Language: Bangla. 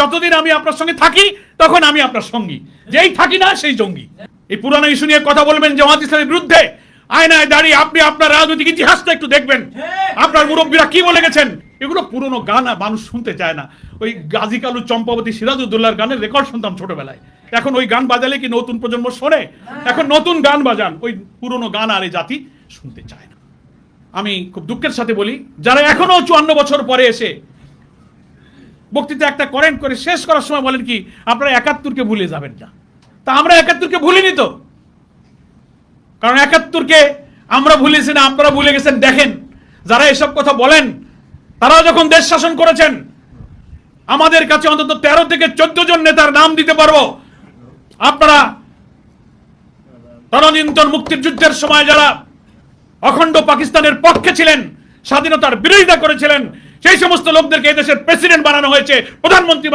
যতদিন আমি আপনার সঙ্গে থাকি, তখন আমি আপনার সঙ্গী। যেই থাকি না, সেই জঙ্গি। এই পুরানো ইস্যু নিয়ে কথা বলবেন জামাত ইসলামের বিরুদ্ধে, আয়নায় দাঁড়িয়ে আপনি আপনার রাজনৈতিক ইতিহাসটা একটু দেখবেন। আপনার মুরব্বীরা কি বলে গেছেন? এগুলো পুরনো গান মানুষ শুনতে চায় না। ওই গাজী কালু চম্পাবতী সিরাজউদ্দৌলার গানের রেকর্ড শুনতাম ছোটবেলায়। এখন ওই গান বাজালে কি নতুন প্রজন্ম শোনে? এখন নতুন গান বাজান, ওই পুরনো গান আর এই জাতি শুনতে চায় না। আমি খুব দুঃখের সাথে বলি, যারা এখনও চুয়ান্ন বছর পরে এসে বক্তৃতা একটা করেন, করে শেষ করার সময় বলেন কি, আপনারা একাত্তরকে ভুলে যাবেন না। তা আমরা একাত্তরকে ভুলিনি তো। কারণ একাত্তরকে আমরা ভুলেছি না, আপনারা ভুলে গেছেন, দেখেন। যারা এসব কথা বলেন, তারাও যখন দেশ শাসন করেছেন, আমাদের কাছে অন্তত তেরো থেকে চোদ্দ জন নেতার নাম দিতে পারব। আপনারা তদানীন্তন মুক্তির যুদ্ধের সময় যারা অখণ্ড পাকিস্তানের পক্ষে ছিলেন, স্বাধীনতার বিরোধিতা করেছিলেন সেই সমস্ত লোকদেরকে এদেশের প্রেসিডেন্ট বানানো হয়েছে প্রধানমন্ত্রী